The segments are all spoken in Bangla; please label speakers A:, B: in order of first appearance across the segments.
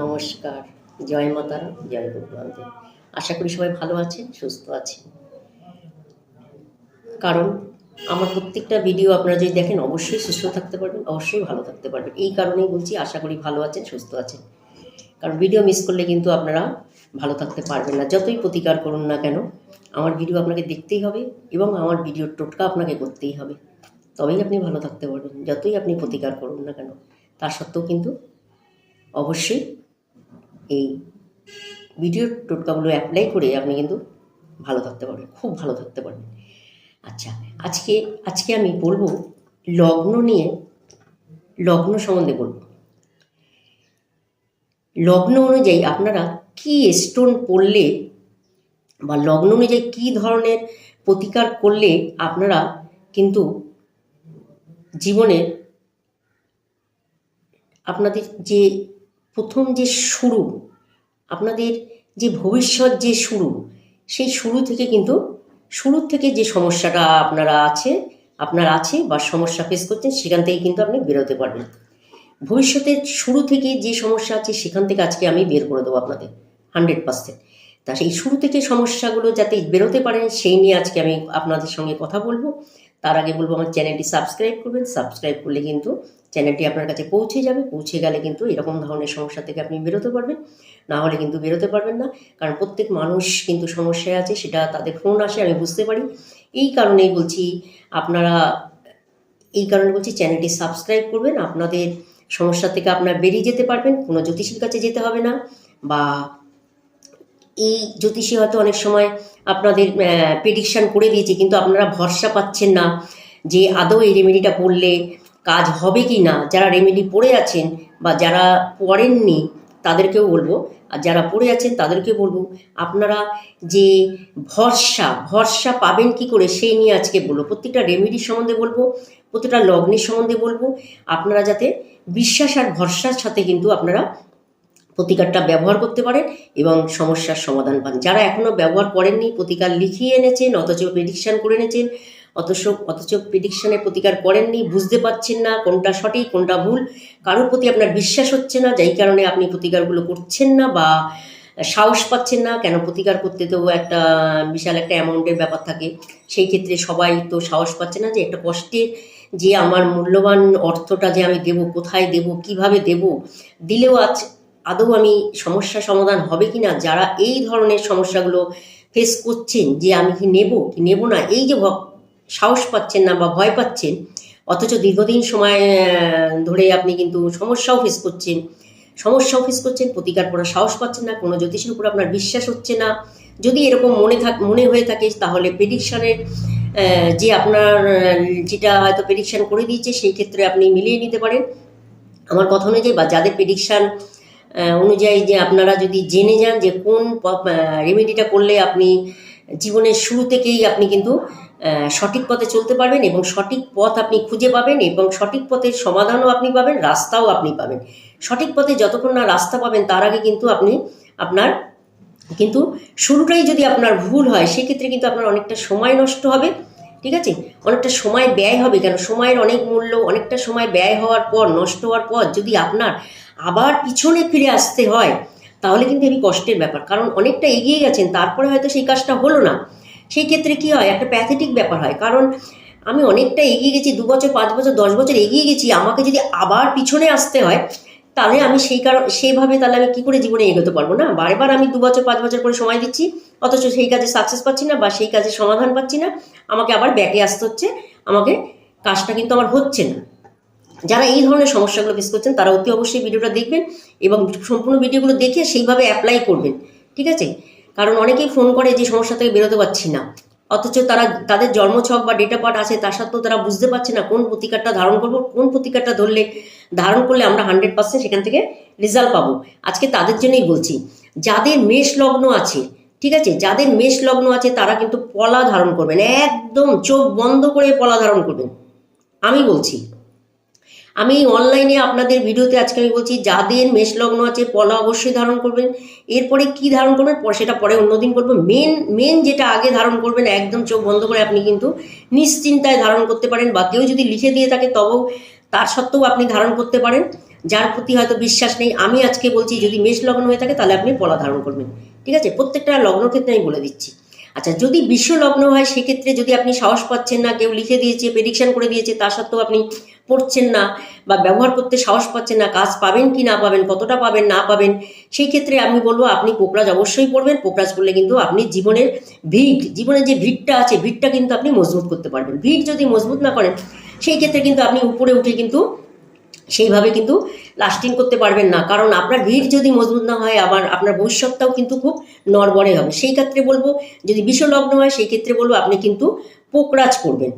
A: নমস্কার, জয় মাতারা জয় গুরুবান্ধে আশা করি সবাই ভালো আছেন, সুস্থ আছেন। কারণ আমার প্রত্যেকটা ভিডিও আপনারা যদি দেখেন, অবশ্যই সুস্থ থাকতে পারবেন, অবশ্যই ভালো থাকতে পারবেন। এই কারণেই বলছি, আশা করি ভালো আছেন, সুস্থ আছেন। কারণ ভিডিও মিস করলে কিন্তু আপনারা ভালো থাকতে পারবেন না। যতই প্রতিকার করুন না কেন, আমার ভিডিও আপনাকে দেখতেই হবে এবং আমার ভিডিওর টোটকা আপনাকে করতেই হবে। তবেই আপনি ভালো থাকতে পারবেন। যতই আপনি প্রতিকার করুন না কেন, তা সত্ত্বেও কিন্তু অবশ্যই এই ভিডিওর টোটকাগুলো অ্যাপ্লাই করে আপনি কিন্তু ভালো থাকতে পারবেন, খুব ভালো থাকতে পারবেন। আচ্ছা আজকে আজকে আমি বলব লগ্ন নিয়ে, লগ্ন সম্বন্ধে বলব। লগ্ন অনুযায়ী আপনারা কি স্টোন পড়লে বা লগ্ন অনুযায়ী কী ধরনের প্রতিকার করলে আপনারা কিন্তু জীবনের আপনাদের যে প্রথম যে শুরু, আপনাদের যে ভবিষ্যৎ যে শুরু, সেই শুরু থেকে কিন্তু শুরু থেকে যে সমস্যাটা আপনারা আছে, আপনার আছে বা সমস্যা ফেস করছেন, সেখান থেকে কিন্তু আপনি বেরোতে পারবেন। ভবিষ্যতের শুরু থেকে যে সমস্যা আছে, সেখান থেকে আজকে আমি বের করে দেবো আপনাদের হান্ড্রেড পার্সেন্ট তা সেই শুরু থেকে সমস্যাগুলো যাতে বেরোতে পারেন সেই নিয়ে আজকে আমি আপনাদের সঙ্গে কথা বলব। তার আগে বলব, আমার চ্যানেলটি সাবস্ক্রাইব করবেন। সাবস্ক্রাইব করলে কিন্তু চ্যানেলটি আপনার কাছে পৌঁছে যাবে, পৌঁছে গেলে কিন্তু এরকম ধরনের সমস্যা থেকে আপনি বেরোতে পারবেন না হলে কিন্তু বেরোতে পারবেন না, কারণ প্রত্যেক মানুষ কিন্তু সমস্যায় আছে, সেটা তাদের ফোন আসে, আমি বুঝতে পারি। এই কারণেই বলছি, আপনারা, এই কারণে বলছি, চ্যানেলটি সাবস্ক্রাইব করবেন। আপনাদের সমস্যা থেকে আপনারা বেরিয়ে যেতে পারবেন, কোনো জ্যোতিষীর কাছে যেতে হবে না, বা এই জ্যোতিষী হয়তো অনেক সময় আপনাদের প্রেডিকশান করে দিয়েছে, কিন্তু আপনারা ভরসা পাচ্ছেন না যে আদৌ এই রেমেডিটা পড়লে কাজ হবে কি না, যারা রেমেডি পড়ে আছেন বা যারা পড়েননি তাদেরকেও বলব, আর যারা পড়ে আছেন তাদেরকে বলব, আপনারা যে ভরসা ভরসা পাবেন কি করে সেই নিয়ে আজকে বলব। প্রত্যেকটা রেমেডির সম্বন্ধে বলব, প্রত্যেকটা লগ্নের সম্বন্ধে বলব, আপনারা যাতে বিশ্বাস আর ভরসার সাথে কিন্তু আপনারা প্রতিকারটা ব্যবহার করতে পারেন এবং সমস্যার সমাধান পান। যারা এখনও ব্যবহার করেননি, প্রতিকার লিখিয়ে এনেছেন, অথচ প্রেডিকশান করে এনেছেন অথচ অথচ প্রেডিকশানের প্রতিকার করেননি, বুঝতে পারছেন না কোনটা সঠিক, কোনটা ভুল। কারোর প্রতি আপনার বিশ্বাস হচ্ছে না, যেই কারণে আপনি প্রতিকারগুলো করছেন না বা সাহস পাচ্ছেন না, কেন প্রতিকার করতে তো একটা বিশাল একটা অ্যামাউন্টের ব্যাপার থাকে। সেই ক্ষেত্রে সবাই তো সাহস পাচ্ছে না যে একটা কষ্টের যে আমার মূল্যবান অর্থটা যে আমি দেব, কোথায় দেব, কীভাবে দেব, দিলেও আজ আদৌ আমি সমস্যা সমাধান হবে কি না যারা এই ধরনের সমস্যাগুলো ফেস করছেন যে আমি কি নেব কি নেব না, এই যে সাহস পাচ্ছেন না বা ভয় পাচ্ছেন, অথচ দীর্ঘদিন সময় ধরে আপনি কিন্তু সমস্যাও ফেস করছেন। সমস্যাও ফেস করছেন, প্রতিকার করার সাহস পাচ্ছেন না, কোনো জ্যোতিষের উপর আপনার বিশ্বাস হচ্ছে না। যদি এরকম মনে থাক, মনে হয়ে থাকে, তাহলে প্রেডিকশানের যে আপনার, যেটা হয়তো প্রেডিকশান করে দিয়েছে, সেই ক্ষেত্রে আপনি মিলিয়ে নিতে পারেন। আমার কথা অনুযায়ী বা যাদের প্রেডিকশান অনুযায়ী যে আপনারা যদি জেনে যান যে কোন রেমেডিটা করলে আপনি জীবনের শুরু থেকেই আপনি কিন্তু সঠিক পথে চলতে পারবেন এবং সঠিক পথ আপনি খুঁজে পাবেন এবং সঠিক পথের সমাধানও আপনি পাবেন, রাস্তাও আপনি পাবেন। সঠিক পথে যতক্ষণ না রাস্তা পাবেন, তার আগে কিন্তু আপনি আপনার কিন্তু শুরুটাই যদি আপনার ভুল হয়, সেক্ষেত্রে কিন্তু আপনার অনেকটা সময় নষ্ট হবে, ঠিক আছে? অনেকটা সময় ব্যয় হবে, কেন সময়ের অনেক মূল্য, অনেকটা সময় ব্যয় হওয়ার পর, নষ্ট হওয়ার পর যদি আপনার আবার পিছনে ফিরে আসতে হয় তাহলে কিন্তু এই কষ্টের ব্যাপার। কারণ অনেকটা এগিয়ে গেছেন, তারপরে হয়তো সেই কাজটা হলো না। সেই ক্ষেত্রে কী হয়, একটা প্যাথেটিক ব্যাপার হয়। কারণ আমি অনেকটা এগিয়ে গেছি, দু বছর, পাঁচ বছর, দশ বছর এগিয়ে গেছি, আমাকে যদি আবার পিছনে আসতে হয়, তাহলে আমি সেই কারণ, সেইভাবে তাহলে আমি কী করে জীবনে এগোতে পারব না? বারবার আমি দু বছর, পাঁচ বছর করে সময় দিচ্ছি, অথচ সেই কাজে সাকসেস পাচ্ছি না বা সেই কাজে সমাধান পাচ্ছি না। আমাকে আবার ব্যাকে আসতে হচ্ছে, আমাকে কাজটা কিন্তু আমার হচ্ছে না। যারা এই ধরনের সমস্যাগুলো ফেস করছেন, তারা অতি অবশ্যই ভিডিওটা দেখবেন এবং সম্পূর্ণ ভিডিওগুলো দেখে সেইভাবে অ্যাপ্লাই করবেন, ঠিক আছে? কারণ অনেকেই ফোন করে যে সমস্যা থেকে বেরোতে পারছি না। অথচ তারা, তাদের জন্মছক বা ডেটা পার্ট আছে তার সত্ত্বেও তারা বুঝতে পারছে না কোন প্রতিকারটা ধারণ করব, কোন প্রতিকারটা ধরলে, ধারণ করলে আমরা হান্ড্রেড পার্সেন্ট সেখান থেকে রেজাল্ট পাবো। আজকে তাদের জন্যই বলছি, যাদের মেষ লগ্ন আছে, ঠিক আছে? যাদের মেষ লগ্ন আছে, তারা কিন্তু পলা ধারণ করবেন, একদম চোখ বন্ধ করে পলা ধারণ করবেন। আমি বলছি আমি অনলাইনে আপনাদের ভিডিওতে আজকে আমি বলছি যাদের মেষলগ্ন আছে, পলা অবশ্যই ধারণ করবেন। এরপরে কি ধারণ করবেন সেটা পরে অন্যদিন করব। মেন মেন যেটা আগে ধারণ করবেন, একদম চোখ বন্ধ করে আপনি কিন্তু নিশ্চিন্তায় ধারণ করতে পারেন, বা কেউ যদি লিখে দিয়ে থাকে, তবেও তার সত্ত্বেও আপনি ধারণ করতে পারেন। যার প্রতি হয়তো বিশ্বাস নেই, আমি আজকে বলছি, যদি মেষ লগ্ন হয়ে থাকে, তাহলে আপনি পলা ধারণ করবেন। ঠিক আছে? প্রত্যেকটা লগ্ন ক্ষেত্রে আমি বলে দিচ্ছি। আচ্ছা যদি বিশ্ব লগ্ন হয়, সেক্ষেত্রে যদি আপনি সাহস পাচ্ছেন না, কেউ লিখে দিয়েছে প্রেডিকশন করে দিয়েছে তা সত্ত্বেও আপনি পড়ছেন না বা ব্যবহার করতে সাহস পাচ্ছেন না, কাজ পাবেন কি না পাবেন, কতটা পাবেন, না পাবেন, সেই ক্ষেত্রে আমি বলব আপনি পোকরাজ অবশ্যই পড়বেন। পোকরাজ পড়লে কিন্তু আপনি জীবনের ভিড় জীবনের যে ভিড়টা আছে, ভিড়টা কিন্তু আপনি মজবুত করতে পারবেন। ভিড় যদি মজবুত না করেন, সেই ক্ষেত্রে কিন্তু আপনি উপরে উঠে কিন্তু সেইভাবে কিন্তু লাস্টিং করতে পারবেন না। কারণ আপনার ভিড় যদি মজবুত না হয়, আবার আপনার ভবিষ্যৎটাও কিন্তু খুব নড়বড়ে হবে। সেই ক্ষেত্রে বলব, যদি বিশ্বলগ্ন হয়, সেই ক্ষেত্রে বলব আপনি কিন্তু পোকরাজ করবেন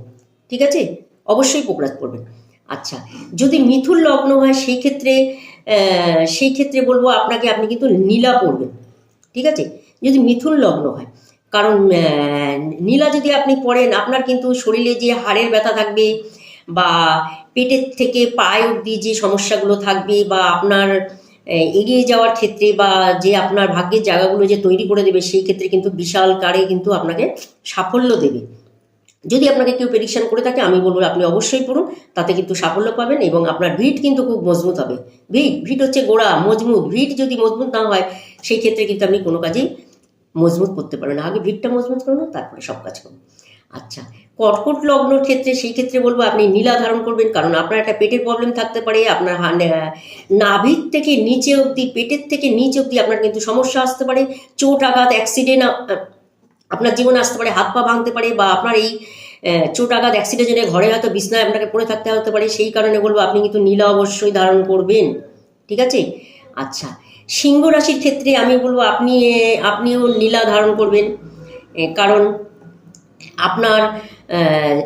A: ঠিক আছে? অবশ্যই পোকরাজ করবেন আচ্ছা যদি মিথুন লগ্ন হয়, সেই ক্ষেত্রে সেই ক্ষেত্রে বলব আপনাকে আপনি কিন্তু নীলা পড়বেন ঠিক আছে? যদি মিথুন লগ্ন হয়, কারণ নীলা যদি আপনি পড়েন আপনার কিন্তু শরীরে যে হাড়ের ব্যথা থাকবে বা পেটের থেকে পায়ে অবধি যে সমস্যাগুলো থাকবে বা আপনার এগিয়ে যাওয়ার ক্ষেত্রে বা যে আপনার ভাগ্যের জায়গাগুলো যে তৈরি করে দেবে, সেই ক্ষেত্রে কিন্তু বিশাল কারে কিন্তু আপনাকে সাফল্য দেবে। যদি আপনাকে কেউ প্রেডিকশন করে থাকে, আমি বলব আপনি অবশ্যই পড়ুন, তাতে কিন্তু সাফল্য পাবেন এবং আপনার ভিট কিন্তু খুব মজবুত হবে। ভিট ভিট হচ্ছে গোড়া, মজবুত ভিট যদি মজবুত না হয় সেই ক্ষেত্রে কিন্তু আপনি কোনো কাজেই মজবুত করতে পারবেন আগে ভিটটা মজবুত করুন, তারপরে সব কাজ করুন। আচ্ছা কর্কট লগ্নর ক্ষেত্রে সেই ক্ষেত্রে বলব আপনি নীলা ধারণ করবেন, কারণ আপনার একটা পেটের প্রবলেম থাকতে পারে, আপনার নাভির থেকে নিচে অবধি, পেটের থেকে নিচে অবধি আপনার কিন্তু সমস্যা আসতে পারে, চোট আঘাত অ্যাক্সিডেন্ট আপনার জীবনে আসতে পারে, হাত পা ভাঙতে পারে বা আপনার এই চোট আঘাত অ্যাক্সিডেন্ট ঘরে হয়তো বিছনায় আপনাকে পড়ে থাকতে হতে পারে, সেই কারণে বলব আপনি কিন্তু নীলা অবশ্যই ধারণ করবেন। ঠিক আছে? আচ্ছা সিংহ রাশির ক্ষেত্রে আমি বলব আপনি আপনিও নীলা ধারণ করবেন। কারণ আপনার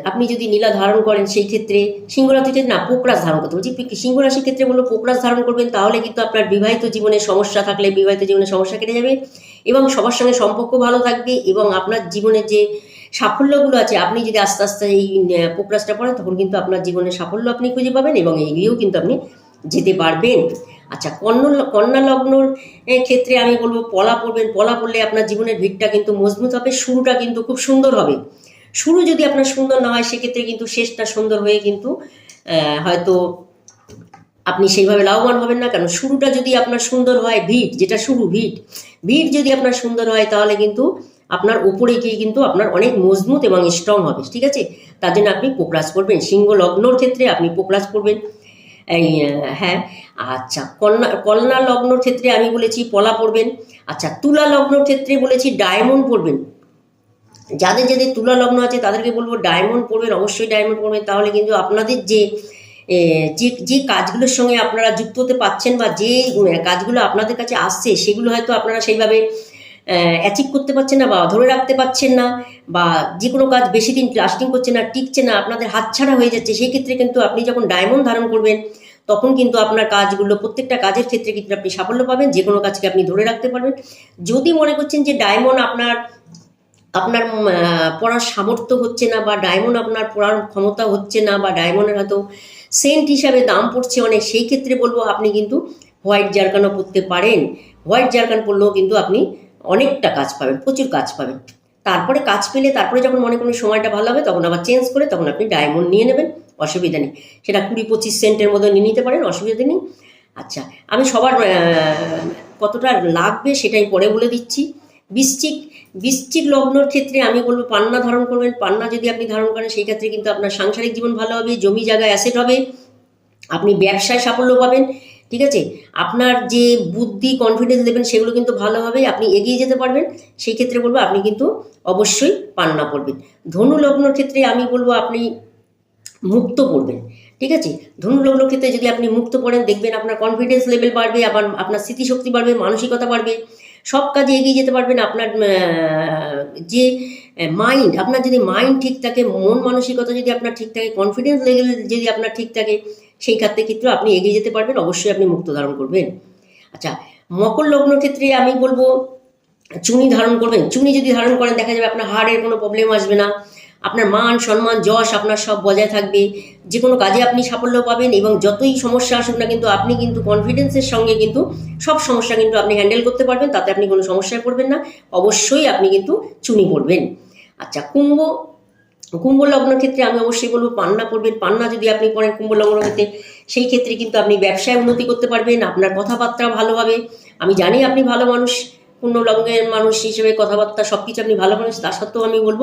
A: আপনি যদি নীলা ধারণ করেন সেই ক্ষেত্রে সিংহ ক্ষেত্রে না পোকরাজ ধারণ করতে বলছি সিংহ রাশির ক্ষেত্রে বলব পোকরাজ ধারণ করবেন, তাহলে কিন্তু আপনার বিবাহিত জীবনে সমস্যা থাকলে বিবাহিত জীবনে সমস্যা কেটে যাবে এবং সবার সঙ্গে সম্পর্ক ভালো থাকবে এবং আপনার জীবনের যে সাফল্যগুলো আছে। আপনি যদি আস্তে আস্তে এই পোকরাজটা পড়েন, তখন কিন্তু আপনার জীবনে সাফল্য আপনি খুঁজে পাবেন এবং এগিয়েও কিন্তু আপনি যেতে পারবেন। আচ্ছা কন্যা কন্যা লগ্নর ক্ষেত্রে আমি বলব, পলা পড়বেন। পলা পড়লে আপনার জীবনের ভিড়টা কিন্তু মজবুত হবে, শুরুটা কিন্তু খুব সুন্দর হবে। শুরু যদি আপনার সুন্দর না হয়, সেক্ষেত্রে কিন্তু শেষটা সুন্দর হয়ে কিন্তু হয়তো আপনি সেইভাবে লাভবান হবেন না। কারণ শুরুটা যদি আপনার সুন্দর হয় ভিট যেটা শুরু ভিট ভিট যদি আপনার সুন্দর হয়, তাহলে কিন্তু আপনার উপরে গিয়ে কিন্তু আপনার অনেক মজবুত এবং স্ট্রং হবে, ঠিক আছে? তার জন্য আপনি পোকরাজ করবেন। সিংহ লগ্নর ক্ষেত্রে আপনি পোকরাজ করবেন। এই হ্যাঁ আচ্ছা কন্যা কন্যা লগ্নর ক্ষেত্রে আমি বলেছি পলা পড়বেন। আচ্ছা তুলা লগ্নর ক্ষেত্রে বলেছি ডায়মন্ড পড়বেন। যাদের যাদের তুলা লগ্ন আছে তাদেরকে বলব ডায়মন্ড পড়বেন, অবশ্যই ডায়মন্ড পড়বেন। তাহলে কিন্তু আপনাদের যে যে যে কাজগুলোর সঙ্গে আপনারা যুক্ত হতে পাচ্ছেন বা যে কাজগুলো আপনাদের কাছে আসছে, সেগুলো হয়তো আপনারা সেইভাবে অ্যাচিভ করতে পারছেন না বা ধরে রাখতে পারছেন না বা যে কোনো কাজ বেশি দিন লাস্টিং করছে না, টিকছে না, আপনাদের হাতছাড়া হয়ে যাচ্ছে, সেই ক্ষেত্রে কিন্তু আপনি যখন ডায়মন্ড ধারণ করবেন, তখন কিন্তু আপনার কাজগুলো, প্রত্যেকটা কাজের ক্ষেত্রে কিন্তু আপনি সাফল্য পাবেন যে কোনো কাজকে আপনি ধরে রাখতে পারবেন। যদি মনে করছেন যে ডায়মন্ড আপনার আপনার পড়ার সামর্থ্য হচ্ছে না বা ডায়মন্ড আপনার পড়ার ক্ষমতা হচ্ছে না বা ডায়মন্ডের হয়তো সেন্ট হিসাবে দাম পড়ছে অনেক, সেই ক্ষেত্রে বলব আপনি কিন্তু হোয়াইট জারকানও পড়তে পারেন। হোয়াইট জারকান পড়লেও কিন্তু আপনি অনেকটা কাজ পাবেন, প্রচুর কাজ পাবেন। তারপরে কাজ পেলে, তারপরে যখন মনে করুন সময়টা ভালো হবে, তখন আবার চেঞ্জ করে তখন আপনি ডায়মন্ড নিয়ে নেবেন, অসুবিধা নেই। সেটা কুড়ি পঁচিশ সেন্টের মধ্যে নিয়ে নিতে পারেন, অসুবিধা নেই। আচ্ছা আমি সবার কতটা লাগবে সেটাই পরে বলে দিচ্ছি। বৃশ্চিক বৃশ্চিক লগ্নর ক্ষেত্রে আমি বলব পান্না ধারণ করবেন। পান্না যদি আপনি ধারণ করেন, সেই ক্ষেত্রে কিন্তু আপনার সাংসারিক জীবন ভালো হবে, জমি জায়গা অ্যাসেট হবে, আপনি ব্যবসায় সাফল্য পাবেন। ঠিক আছে? আপনার যে বুদ্ধি কনফিডেন্স দেবেন, সেগুলো কিন্তু ভালো হবে আপনি এগিয়ে যেতে পারবেন। সেই ক্ষেত্রে বলব, আপনি কিন্তু অবশ্যই পান্না পড়বেন। ধনু লগ্নর ক্ষেত্রে আমি বলব, আপনি মুক্ত করবেন ঠিক আছে? ধনু লগ্ন ক্ষেত্রে যদি আপনি মুক্ত পড়েন, দেখবেন আপনার কনফিডেন্স লেভেল বাড়বে, আবার আপনার স্মৃতিশক্তি বাড়বে, মানসিকতা বাড়বে। সব কাজে এগিয়ে যেতে পারবেন। আপনার যে মাইন্ড আপনার যদি মাইন্ড ঠিক থাকে, মন মানসিকতা যদি আপনার ঠিক থাকে কনফিডেন্স লেভেল যদি আপনার ঠিক থাকে সেই ক্ষেত্রে কিন্তু আপনি এগিয়ে যেতে পারবেন, অবশ্যই আপনি মুক্ত ধারণ করবেন। আচ্ছা মকর লগ্ন ক্ষেত্রে আমি বলব, চুনি ধারণ করবেন। চুনি যদি ধারণ করেন, দেখা যাবে আপনার হাড়ের কোনো প্রবলেম আসবে না। আপনার মান, সম্মান, যশ, আপনার সব বজায় থাকবে। যে কোনো কাজে আপনি সাফল্য পাবেন এবং যতই সমস্যা আসুক না কিন্তু আপনি কিন্তু কনফিডেন্সের সঙ্গে কিন্তু সব সমস্যা কিন্তু আপনি হ্যান্ডেল করতে পারবেন, তাতে আপনি কোনো সমস্যায় পড়বেন না। অবশ্যই আপনি কিন্তু চুনি পড়বেন। আচ্ছা কুম্ভ কুম্ভ লগ্নের ক্ষেত্রে আমি অবশ্যই বলব, পান্না পড়বেন। পান্না যদি আপনি পড়েন কুম্ভ লগ্নের ক্ষেত্রে, সেই ক্ষেত্রে কিন্তু আপনি ব্যবসায় উন্নতি করতে পারবেন, আপনার কথাবার্তা ভালো হবে। আমি জানি আপনি ভালো মানুষ পূর্ণ লগ্নের মানুষ হিসেবে কথাবার্তা সব কিছু আপনি ভালো মানুষ, তা সত্ত্বেও আমি বলব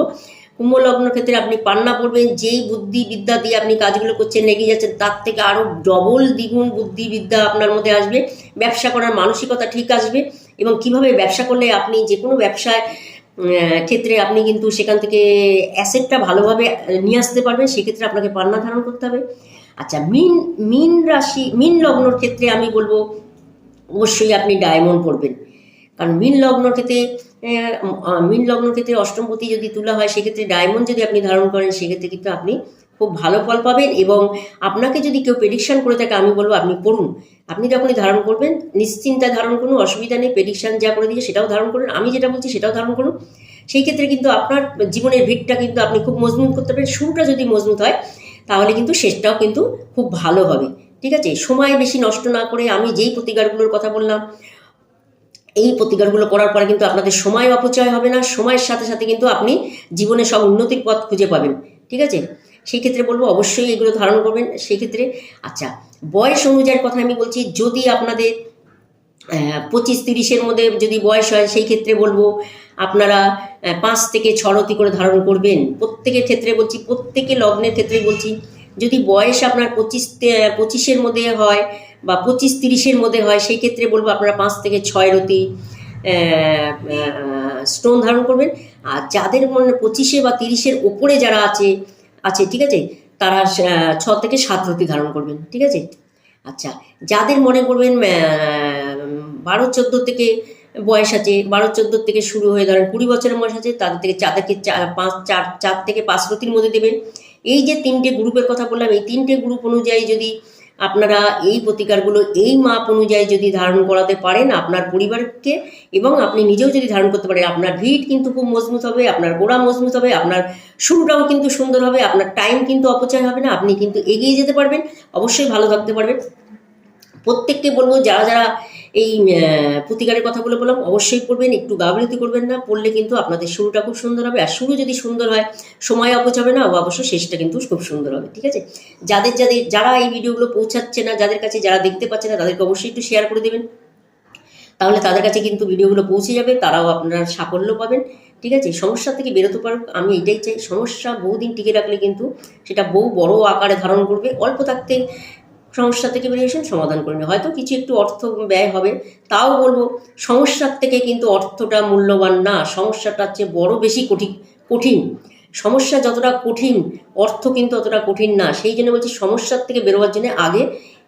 A: কুম্ভ লগ্নের ক্ষেত্রে আপনি পান্না পড়বেন, যেই বুদ্ধি বিদ্যা দিয়ে আপনি কাজগুলো করছেন, এগিয়ে যাচ্ছেন, তার থেকে আরও ডবল দ্বিগুণ বুদ্ধি বিদ্যা আপনার মধ্যে আসবে। ব্যবসা করার মানসিকতা ঠিক আসবে এবং কীভাবে ব্যবসা করলে আপনি যে কোনো ব্যবসায় ক্ষেত্রে আপনি কিন্তু সেখান থেকে অ্যাসেটটা ভালোভাবে নিয়ে আসতে পারবেন, সেক্ষেত্রে আপনাকে পান্না ধারণ করতে হবে। আচ্ছা মিন মিন রাশি, মিন লগ্নর ক্ষেত্রে আমি বলব, অবশ্যই আপনি ডায়মন্ড পড়বেন। কারণ মিন লগ্নর ক্ষেত্রে মিন লগ্ন ক্ষেত্রে অষ্টমপতি যদি তোলা হয়, সেক্ষেত্রে ডায়মন্ড যদি আপনি ধারণ করেন, সেক্ষেত্রে কিন্তু আপনি খুব ভালো ফল পাবেন এবং আপনাকে যদি কেউ প্রেডিকশান করে থাকে, আমি বলব আপনি পড়ুন। আপনি যখনই ধারণ করবেন নিশ্চিন্তায় ধারণ করুন, অসুবিধা নেই প্রেডিকশান যা করে দিয়েছে সেটাও ধারণ করুন, আমি যেটা বলছি সেটাও ধারণ করুন। সেই ক্ষেত্রে কিন্তু আপনার জীবনের ভিতটা কিন্তু আপনি খুব মজবুত করতে পারেন, শুরুটা যদি মজবুত হয়, তাহলে কিন্তু শেষটাও কিন্তু খুব ভালো হবে। ঠিক আছে? সময় বেশি নষ্ট না করে আমি যেই প্রতিকারগুলোর কথা বললাম, এই প্রতিকারগুলো করার পরে কিন্তু আপনাদের সময় অপচয় হবে না। সময়ের সাথে সাথে কিন্তু আপনি জীবনে সব উন্নতির পথ খুঁজে পাবেন। ঠিক আছে? সেই ক্ষেত্রে বলব অবশ্যই এগুলো ধারণ করবেন। সেই ক্ষেত্রে আচ্ছা বয়স অনুযায়ী কথা আমি বলছি, যদি আপনাদের পঁচিশ তিরিশের মধ্যে যদি বয়স হয়, সেই ক্ষেত্রে বলব আপনারা পাঁচ থেকে ছরতি করে ধারণ করবেন। প্রত্যেকের ক্ষেত্রে বলছি, প্রত্যেকে লগ্নের ক্ষেত্রে বলছি, যদি বয়স আপনার পঁচিশ পঁচিশের মধ্যে হয় বা পঁচিশ তিরিশের মধ্যে হয়, সেই ক্ষেত্রে বলব আপনারা পাঁচ থেকে ছয় রতি স্টোন ধারণ করবেন। আর যাদের মনে পঁচিশে বা তিরিশের ওপরে যারা আছে আছে ঠিক আছে। তারা ছ থেকে সাত রতি ধারণ করবেন, ঠিক আছে? আচ্ছা যাদের মনে করবেন বারো চোদ্দ থেকে বয়স আছে, বারো চোদ্দ থেকে শুরু হয়ে ধরেন কুড়ি বছরের বয়স আছে, তাদের থেকে চাঁদাকে পাঁচ, চার চার থেকে পাঁচ রতির মধ্যে দেবেন। এই যে তিনটে গ্রুপের কথা বললাম, এই তিনটে গ্রুপ অনুযায়ী যদি আপনারা এই প্রতিকারগুলো এই মাপ অনুযায়ী যদি ধারণ করাতে পারেন আপনার পরিবারকে এবং আপনি নিজেও যদি ধারণ করতে পারেন, আপনার ভিট কিন্তু খুব মজবুত হবে, আপনার গোড়া মজবুত হবে, আপনার শুরুটাও কিন্তু সুন্দর হবে, আপনার টাইম কিন্তু অপচয় হবে না, আপনি কিন্তু এগিয়ে যেতে পারবেন, অবশ্যই ভালো থাকতে পারবেন। প্রত্যেককে বলব, যারা যারা এই প্রতিকারের কথাগুলো বললাম, অবশ্যই পড়বেন, একটু গাফিলতি করবেন না, পড়লে কিন্তু আপনাদের শুরুটা খুব সুন্দর হবে, আর শুরু যদি সুন্দর হয়, সময় অপচয় হবে না অবশ্যই শেষটা কিন্তু খুব সুন্দর হবে, ঠিক আছে? যাদের যাদের, যারা এই ভিডিওগুলো পৌঁছাচ্ছে না, যাদের কাছে যারা দেখতে পাচ্ছে না, তাদেরকে অবশ্যই একটু শেয়ার করে দেবেন। তাহলে তাদের কাছে কিন্তু ভিডিওগুলো পৌঁছে যাবে, তারাও আপনার সাফল্য পাবেন, ঠিক আছে? সমস্যা থেকে বেরোতে পারুক, আমি এটাই চাই, সমস্যা বহুদিন টিকে রাখলে কিন্তু সেটা বহু বড় আকারে ধারণ করবে, অল্প থাকতে সমস্যা থেকে বেরিয়েছেন সমাধান করে নেবেন হয়তো কিছু একটু অর্থ ব্যয় হবে, তাও বলব সমস্যার থেকে কিন্তু অর্থটা মূল্যবান না সমস্যাটা হচ্ছে বড় বেশি কঠিন কঠিন। সমস্যা যতটা কঠিন, অর্থ কিন্তু অতটা কঠিন না। সেই জন্য বলছি সমস্যার থেকে বেরোবার জন্য আগে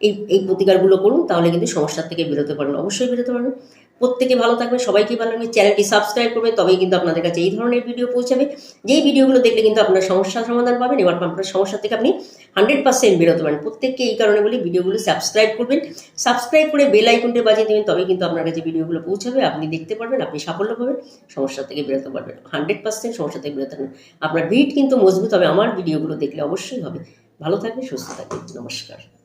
A: এই এই প্রতিকারগুলো করুন, তাহলে কিন্তু সমস্যার থেকে বেরোতে পারবেন অবশ্যই বেরোতে পারবেন প্রত্যেকে ভালো থাকবে, সবাইকে ভালো লাগবে চ্যানেলটি সাবস্ক্রাইব করবে, তবেই কিন্তু আপনাদের কাছে এই ধরনের ভিডিও পৌঁছাবে। যেই ভিডিওগুলো দেখলে কিন্তু আপনার সমস্যার সমাধান পাবেন এবার আপনার সমস্যা থেকে আপনি হান্ড্রেড পার্সেন্ট বেরোতে পারেন। প্রত্যেককে এই কারণে বলি ভিডিওগুলো সাবস্ক্রাইব করবেন। সাবস্ক্রাইব করে বেল আইকনটি বাজিয়ে দেবেন, তবেই কিন্তু আপনার কাছে ভিডিওগুলো পৌঁছাবে, আপনি দেখতে পারবেন, আপনি সাফল্য পাবেন সমস্যা থেকে বেরোতে পারবেন। হান্ড্রেড পার্সেন্ট সমস্যা থেকে বেরোতে পারবেন। আপনার ভিট কিন্তু মজবুত হবে, আমার ভিডিওগুলো দেখলে অবশ্যই হবে। ভালো থাকবে সুস্থ থাকবে নমস্কার।